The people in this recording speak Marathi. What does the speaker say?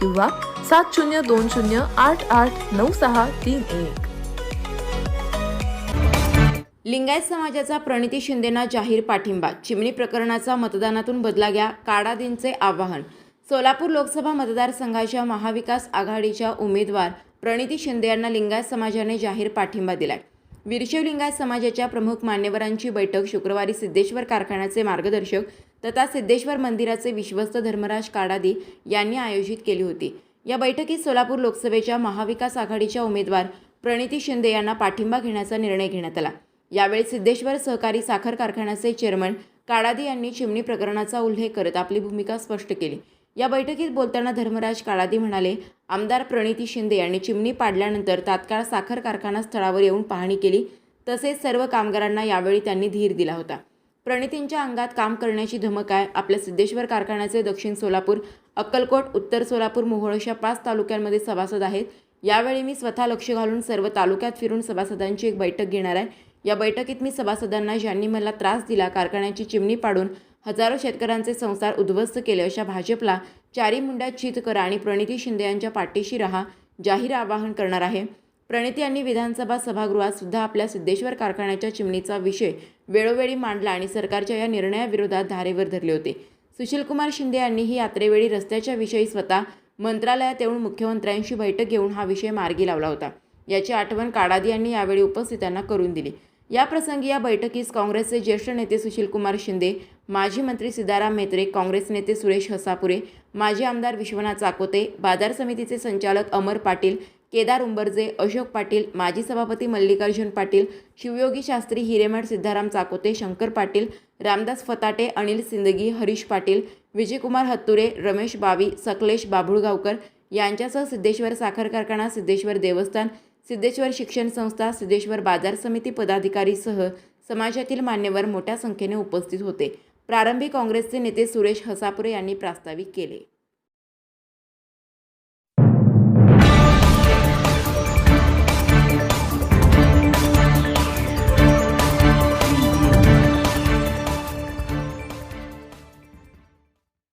किंवा सात शून्य दोन शून्य आठ आठ नऊ सहा तीन एक. लिंगायत समाजाचा प्रणिती शिंदेना जाहीर पाठिंबा. चिमणी प्रकरणाचा मतदानातून बदला घ्या काडादींचे आवाहन. सोलापूर लोकसभा मतदारसंघाच्या महाविकास आघाडीच्या उमेदवार प्रणिती शिंदे यांना लिंगायत समाजाने जाहीर पाठिंबा दिलाय. वीरशैव लिंगायत समाजाच्या प्रमुख मान्यवरांची बैठक शुक्रवारी सिद्धेश्वर कारखान्याचे मार्गदर्शक तथा सिद्धेश्वर मंदिराचे विश्वस्त धर्मराज काडादी यांनी आयोजित केली होती. या बैठकीत सोलापूर लोकसभेच्या महाविकास आघाडीच्या उमेदवार प्रणिती शिंदे यांना पाठिंबा घेण्याचा निर्णय घेण्यात आला. यावेळी सिद्धेश्वर सहकारी साखर कारखान्याचे चेअरमन काडादी यांनी चिमणी प्रकरणाचा उल्लेख करत आपली भूमिका स्पष्ट केली. या बैठकीत बोलताना धर्मराज काळादी म्हणाले आमदार प्रणिती शिंदे यांनी चिमणी पाडल्यानंतर तात्काळ साखर कारखाना स्थळावर येऊन पाहणी केली. तसेच सर्व कामगारांना यावेळी त्यांनी धीर दिला होता. प्रणितींच्या अंगात काम करण्याची धमक आहे. आपल्या सिद्धेश्वर कारखान्याचे दक्षिण सोलापूर अक्कलकोट उत्तर सोलापूर मोहोळ अशा पाच तालुक्यांमध्ये सभासद आहेत. यावेळी मी स्वतः लक्ष घालून सर्व तालुक्यात फिरून सभासदांची एक बैठक घेणार आहे. या बैठकीत मी सभासदांना ज्यांनी मला त्रास दिला कारखान्याची चिमणी पाडून हजारो शेतकऱ्यांचे संसार उद्ध्वस्त केले अशा भाजपला चारी मुंड्यात चित करा आणि प्रणिती शिंदे यांच्या पाठीशी रहा जाहीर आवाहन करणार आहे. प्रणिती यांनी विधानसभा सभागृहात सुद्धा आपल्या सिद्धेश्वर कारखान्याच्या चिमणीचा विषय वेळोवेळी मांडला आणि सरकारच्या या निर्णयाविरोधात धारेवर धरले होते. सुशीलकुमार शिंदे यांनीही यात्रेवेळी रस्त्याच्या विषयी स्वतः मंत्रालयात येऊन मुख्यमंत्र्यांशी बैठक घेऊन हा विषय मार्गी लावला होता. याची आठवण काडादी यांनी यावेळी उपस्थितांना करून दिली. या प्रसंगी या बैठकीस काँग्रेसचे ज्येष्ठ नेते सुशीलकुमार शिंदे माजी मंत्री सिद्धाराम म्हेत्रे काँग्रेस नेते सुरेश हसापुरे माजी आमदार विश्वनाथ चाकोते बाजार समितीचे संचालक अमर पाटील केदार उंबरजे अशोक पाटील माजी सभापती मल्लिकार्जुन पाटील शिवयोगी शास्त्री हिरेमठ सिद्धाराम चाकोते शंकर पाटील रामदास फताटे अनिल सिंदगी हरीश पाटील विजयकुमार हत्तुरे रमेश बावी सकलेश बाभुळगावकर यांच्यासह सिद्धेश्वर साखर कारखाना सिद्धेश्वर देवस्थान सिद्धेश्वर शिक्षण संस्था सिद्धेश्वर बाजार समिती पदाधिकारीसह समाजातील मान्यवर मोठ्या संख्येने उपस्थित होते. प्रारंभी काँग्रेसचे नेते सुरेश हसापुरे यांनी प्रास्ताविक केले.